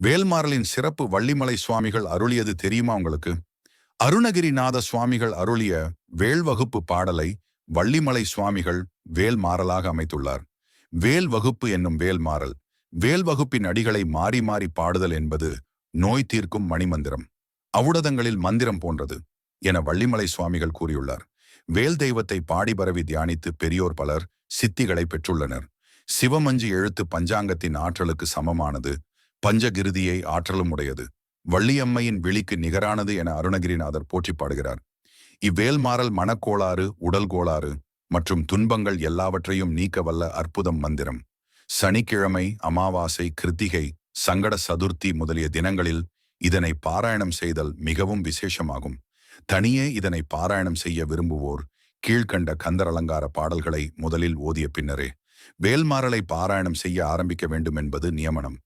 வேல்மாறலின் சிறப்பு வள்ளிமலை சுவாமிகள் அருளியது தெரியுமா உங்களுக்கு? அருணகிரிநாத சுவாமிகள் அருளிய வேல் வகுப்பு பாடலை வள்ளிமலை சுவாமிகள் வேல்மாறலாக அமைத்துள்ளார். வேல் வகுப்பு என்னும் வேல்மாறல் வேல் வகுப்பின் அடிகளை மாறி மாறி பாடுதல் என்பது நோய் தீர்க்கும் மணிமந்திரம் அவுடதங்களில் மந்திரம் போன்றது என வள்ளிமலை சுவாமிகள் கூறியுள்ளார். வேல் தெய்வத்தை பாடி பரவி தியானித்து பெரியோர் பலர் சித்திகளை பெற்றுள்ளனர். சிவமஞ்சு எழுத்து பஞ்சாங்கத்தின் ஆற்றலுக்கு சமமானது பஞ்சகிருதியை ஆற்றலும் உடையது. வள்ளியம்மையின் விழிக்கு நிகரானது என அருணகிரிநாதர் போற்றி பாடுகிறார். இவ்வேல்மாறல் மனக்கோளாறு உடல் கோளாறு மற்றும் துன்பங்கள் எல்லாவற்றையும் நீக்க வல்ல அற்புதம் மந்திரம். சனிக்கிழமை அமாவாசை கிருத்திகை சங்கட சதுர்த்தி முதலிய தினங்களில் இதனை பாராயணம் செய்தல் மிகவும் விசேஷமாகும். தனியே இதனை பாராயணம் செய்ய விரும்புவோர் கீழ்கண்ட கந்தர் அலங்கார பாடல்களை முதலில் ஓதிய பின்னரே. வேல்மாறலை பாராயணம் செய்ய ஆரம்பிக்க வேண்டும் என்பது நியமனம்.